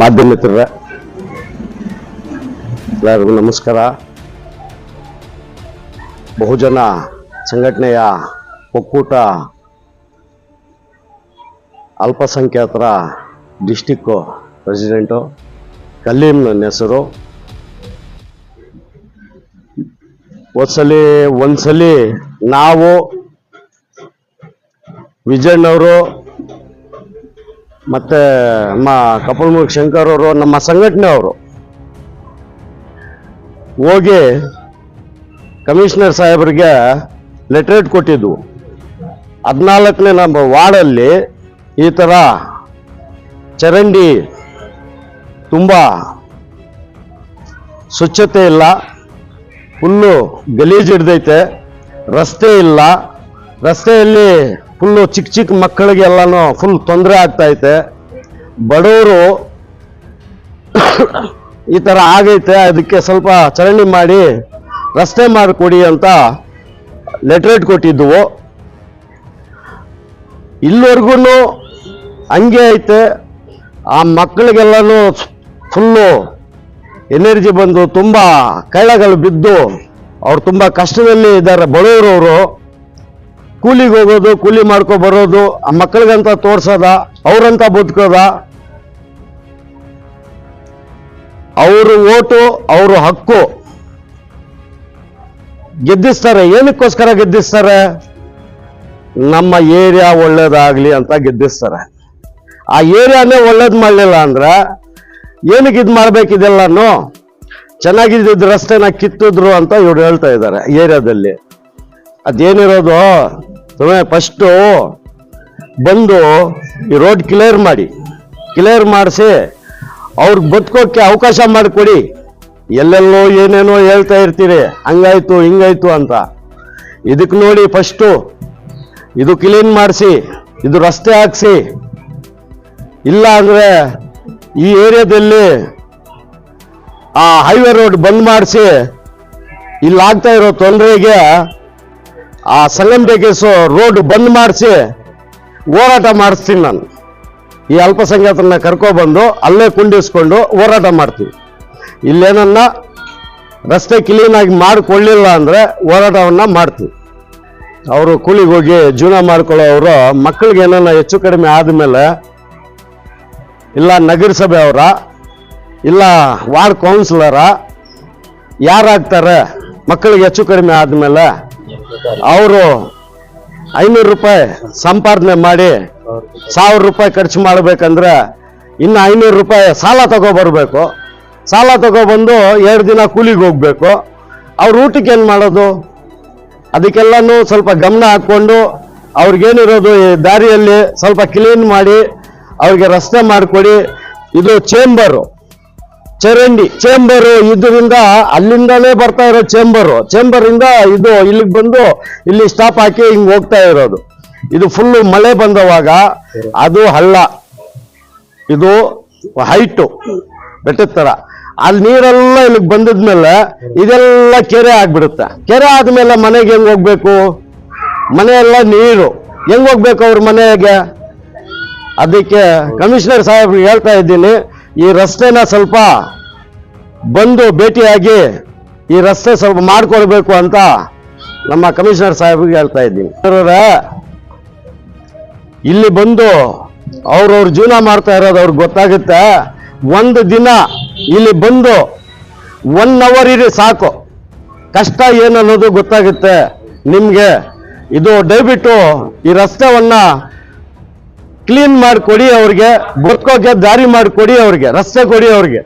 ಮಾಧ್ಯಮ ಮಿತ್ರರೇ ಎಲ್ಲರಿಗೂ ನಮಸ್ಕಾರ. ಬಹುಜನ ಸಂಘಟನೆಯ ಒಕ್ಕೂಟ ಅಲ್ಪಸಂಖ್ಯಾತರ ಡಿಸ್ಟಿಕ್ಕು ಪ್ರೆಸಿಡೆಂಟು ಕಲೀಂ ನನ್ನ ಹೆಸರು. ಒಂದ್ಸಲಿ ಒಂದ್ಸಲಿ ನಾವು ವಿಜಯಣ್ಣವರು ಮತ್ತೆ ನಮ್ಮ ಕಪಲ್ಮುಖ ಶಂಕರ್ ಅವರು, ನಮ್ಮ ಸಂಘಟನೆ ಅವರು ಹೋಗಿ ಕಮಿಷನರ್ ಸಾಹೇಬರಿಗೆ ಲೆಟ್ರೇಟ್ ಕೊಟ್ಟಿದ್ವು. ಹದಿನಾಲ್ಕನೇ ನಮ್ಮ ವಾರ್ಡಲ್ಲಿ ಈ ಥರ ಚರಂಡಿ ತುಂಬ ಸ್ವಚ್ಛತೆ ಇಲ್ಲ ಫುಲ್ಲು ಗಲೀಜು ಹಿಡ್ದೈತೆ, ರಸ್ತೆ ಇಲ್ಲ. ರಸ್ತೆಯಲ್ಲಿ ಫುಲ್ಲು ಚಿಕ್ಕ ಚಿಕ್ಕ ಮಕ್ಕಳಿಗೆಲ್ಲನೂ ಫುಲ್ ತೊಂದರೆ ಆಗ್ತೈತೆ ಬಡವರು ಈ ಥರ ಆಗೈತೆ, ಅದಕ್ಕೆ ಸ್ವಲ್ಪ ಚರಂಡಿ ಮಾಡಿ ರಸ್ತೆ ಮಾಡಿಕೊಡಿ ಅಂತ ಲೆಟ್ರೇಟ್ ಕೊಟ್ಟಿದ್ದವು. ಇಲ್ಲಿವರೆಗೂ ಹಂಗೆ ಐತೆ. ಆ ಮಕ್ಕಳಿಗೆಲ್ಲನೂ ಫುಲ್ಲು ಎನರ್ಜಿ ಬಂದು ತುಂಬ ಕಳ್ಳಗಳು ಬಿದ್ದು ಅವ್ರು ತುಂಬ ಕಷ್ಟದಲ್ಲಿ ಇದ್ದಾರೆ ಬಡವರವರು. ಕೂಲಿಗೆ ಹೋಗೋದು, ಕೂಲಿ ಮಾಡ್ಕೊ ಬರೋದು, ಆ ಮಕ್ಕಳಿಗಂತ ತೋರ್ಸೋದ, ಅವ್ರಂತ ಬದುಕೋದ. ಅವರು ಓಟು, ಅವರು ಹಕ್ಕು. ಗೆದ್ದಿಸ್ತಾರೆ. ಏನಕ್ಕೋಸ್ಕರ ಗೆದ್ದಿಸ್ತಾರೆ? ನಮ್ಮ ಏರಿಯಾ ಒಳ್ಳೇದಾಗ್ಲಿ ಅಂತ ಗೆದ್ದಿಸ್ತಾರೆ. ಆ ಏರಿಯಾನೇ ಒಳ್ಳೇದು ಮಾಡಲಿಲ್ಲ ಅಂದ್ರೆ ಏನಕ್ಕೆ ಇದು ಮಾಡ್ಬೇಕಿದೆಲ್ಲನು ಚೆನ್ನಾಗಿದ್ದಿದ್ದು ರಸ್ತೆನ ಕಿತ್ತಿದ್ರು ಅಂತ ಇವ್ರು ಹೇಳ್ತಾ ಇದ್ದಾರೆ ಏರಿಯಾದಲ್ಲಿ. ಅದೇನಿರೋದು? ಫಸ್ಟು ಬಂದು ಈ ರೋಡ್ ಕ್ಲಿಯರ್ ಮಾಡಿ ಕ್ಲಿಯರ್ ಮಾಡಿಸಿ ಅವ್ರಿಗೆ ಬದುಕೋಕ್ಕೆ ಅವಕಾಶ ಮಾಡಿಕೊಡಿ. ಎಲ್ಲೆಲ್ಲೋ ಏನೇನೋ ಹೇಳ್ತಾ ಇರ್ತೀರಿ, ಹಂಗಾಯ್ತು, ಹಿಂಗಾಯ್ತು ಅಂತ. ಇದಕ್ಕೆ ನೋಡಿ ಫಸ್ಟು ಇದು ಕ್ಲೀನ್ ಮಾಡಿಸಿ, ಇದು ರಸ್ತೆ ಹಾಕ್ಸಿ. ಇಲ್ಲ ಅಂದರೆ ಈ ಏರಿಯಾದಲ್ಲಿ ಆ ಹೈವೇ ರೋಡ್ ಬಂದ್ ಮಾಡಿಸಿ, ಇಲ್ಲಾಗ್ತಾ ಇರೋ ತೊಂದರೆಗೆ ಆ ಸಂಗಮ್ ಟೇಕೇಸು ರೋಡ್ ಬಂದ್ ಮಾಡಿಸಿ ಹೋರಾಟ ಮಾಡಿಸ್ತೀನಿ ನಾನು. ಈ ಅಲ್ಪಸಂಖ್ಯಾತರನ್ನ ಕರ್ಕೊಬಂದು ಅಲ್ಲೇ ಕುಂಡಿಸ್ಕೊಂಡು ಹೋರಾಟ ಮಾಡ್ತೀವಿ. ಇಲ್ಲೇನನ್ನ ರಸ್ತೆ ಕ್ಲೀನಾಗಿ ಮಾಡಿಕೊಳ್ಳಿಲ್ಲ ಅಂದರೆ ಹೋರಾಟವನ್ನು ಮಾಡ್ತೀವಿ. ಅವರು ಕೂಲಿಗೆ ಹೋಗಿ ಜೀವನ ಮಾಡ್ಕೊಳ್ಳೋರು ಮಕ್ಕಳಿಗೆ ಏನನ್ನ ಹೆಚ್ಚು ಕಡಿಮೆ ಆದಮೇಲೆ ಇಲ್ಲ ನಗರಸಭೆ ಅವರ, ಇಲ್ಲ ವಾರ್ಡ್ ಕೌನ್ಸಿಲರ, ಯಾರಾಗ್ತಾರೆ ಮಕ್ಕಳಿಗೆ ಹೆಚ್ಚು ಕಡಿಮೆ ಆದಮೇಲೆ ಅವರು ಐನೂರು ರೂಪಾಯಿ ಸಂಪಾದನೆ ಮಾಡಿ ಸಾವಿರ ರೂಪಾಯಿ ಖರ್ಚು ಮಾಡಬೇಕಂದ್ರೆ ಇನ್ನು ಐನೂರು ರೂಪಾಯಿ ಸಾಲ ತಗೊಬರ್ಬೇಕು. ಸಾಲ ತಗೊಬಂದು ಎರಡು ದಿನ ಕೂಲಿಗೆ ಹೋಗ್ಬೇಕು. ಅವ್ರ ಊಟಕ್ಕೆ ಏನು ಮಾಡೋದು? ಅದಕ್ಕೆಲ್ಲನೂ ಸ್ವಲ್ಪ ಗಮನ ಹಾಕ್ಕೊಂಡು ಅವ್ರಿಗೇನಿರೋದು ಈ ದಾರಿಯಲ್ಲಿ ಸ್ವಲ್ಪ ಕ್ಲೀನ್ ಮಾಡಿ ಅವ್ರಿಗೆ ರಸ್ತೆ ಮಾಡಿಕೊಡಿ. ಇದು ಚೇಂಬರು ಚರಂಡಿ, ಚೇಂಬರ್ ಇದರಿಂದ ಅಲ್ಲಿಂದಲೇ ಬರ್ತಾ ಇರೋ ಚೇಂಬರು. ಇಂದ ಇದು ಇಲ್ಲಿಗೆ ಬಂದು ಇಲ್ಲಿ ಸ್ಟಾಪ್ ಹಾಕಿ ಹಿಂಗ್ ಹೋಗ್ತಾ ಇರೋದು. ಇದು ಫುಲ್ಲು ಮಳೆ ಬಂದವಾಗ ಅದು ಹಳ್ಳ. ಇದು ಹೈಟು ಬೆಟ್ಟದ ತರ. ಅಲ್ಲಿ ನೀರೆಲ್ಲ ಇಲ್ಲಿಗೆ ಬಂದಿದ್ಮೇಲೆ ಇದೆಲ್ಲ ಕೆರೆ ಆಗ್ಬಿಡುತ್ತೆ. ಕೆರೆ ಆದ್ಮೇಲೆ ಮನೆಗೆ ಹೆಂಗ್ ಹೋಗ್ಬೇಕು? ಮನೆಯೆಲ್ಲ ನೀರು. ಹೆಂಗ್ ಹೋಗ್ಬೇಕು ಅವ್ರ ಮನೆಗೆ? ಅದಕ್ಕೆ ಕಮಿಷನರ್ ಸಾಹೇಬ್ ಹೇಳ್ತಾ ಇದ್ದೀನಿ ಈ ರಸ್ತೆನ ಸ್ವಲ್ಪ ಬಂದು ಭೇಟಿಯಾಗಿ ಈ ರಸ್ತೆ ಸ್ವಲ್ಪ ಮಾಡಿಕೊಡ್ಬೇಕು ಅಂತ ನಮ್ಮ ಕಮಿಷನರ್ ಸಾಹೇಬ್ಗೆ ಹೇಳ್ತಾ ಇದ್ದೀನಿ. ಇಲ್ಲಿ ಬಂದು ಅವ್ರವ್ರ ಜೀವನ ಮಾಡ್ತಾ ಇರೋದು ಅವ್ರಿಗೆ ಗೊತ್ತಾಗುತ್ತೆ. ಒಂದು ದಿನ ಇಲ್ಲಿ ಬಂದು ಒನ್ ಅವರ್ ಇರಿ ಸಾಕು. ಕಷ್ಟ ಏನು ಅನ್ನೋದು ಗೊತ್ತಾಗುತ್ತೆ. ನಿಮಗೆ ಇದು ದಯವಿಟ್ಟು ಈ ರಸ್ತೆವನ್ನ ಕ್ಲೀನ್ ಮಾಡಿಕೊಡಿ ಅವ್ರಿಗೆ ಬದುಕೋಕೆ ದಾರಿ ಮಾಡಿಕೊಡಿ ಅವ್ರಿಗೆ ರಸ್ತೆ ಕೊಡಿ ಅವ್ರಿಗೆ.